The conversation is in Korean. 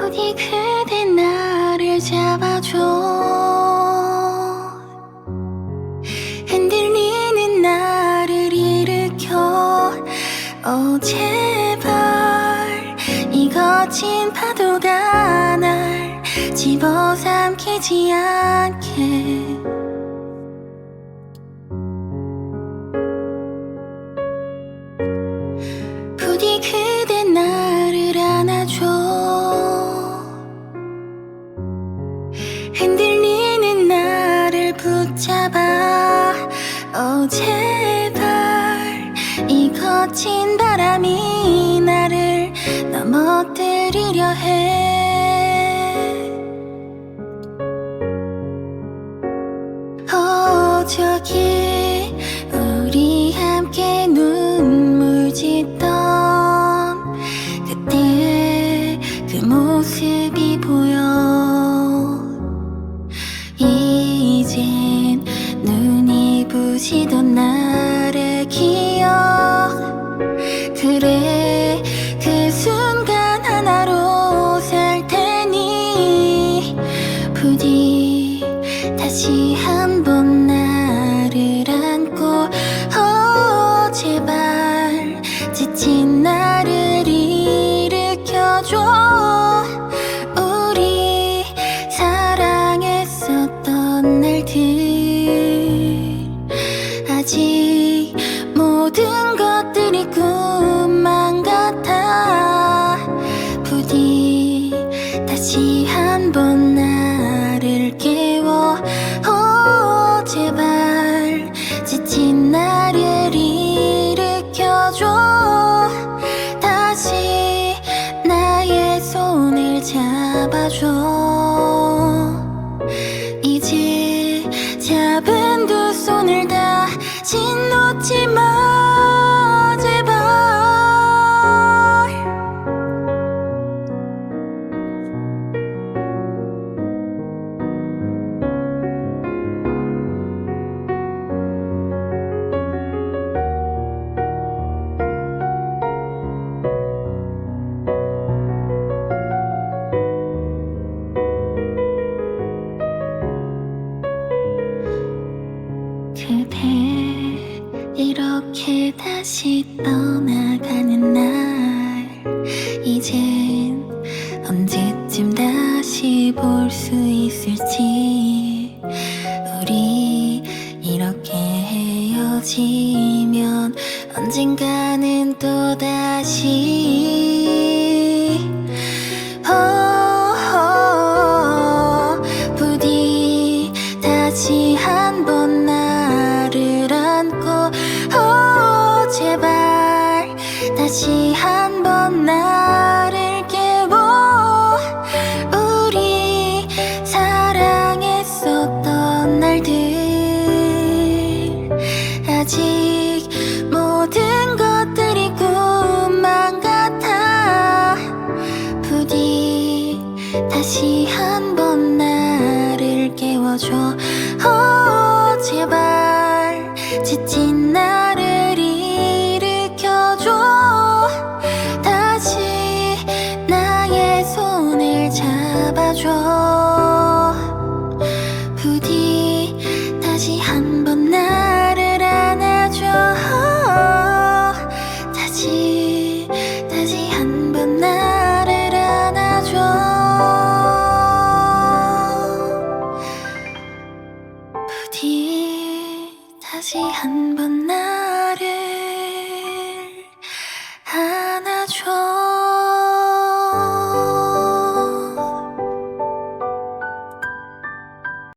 부디 그대 나를 잡아줘. 흔들리는 나를 일으켜. 오 제발. 이 거친 파도가 날 집어삼키지 않게 오 제발 이 거친 바람이 나를 넘어뜨리려 해 다시 한 번 나를 안고 어 제발 지친 나를 일으켜줘. 우리 사랑했었던 날들. 아직 모든 것들이 꿈만 같아. 부디 다시 한번 나 그대 이렇게 다시 떠나가는 날. 이젠 언제쯤 다시 볼 수 있을지. 우리 이렇게 헤어지면 언젠가는 또 다시 다시 한 번 나를 很。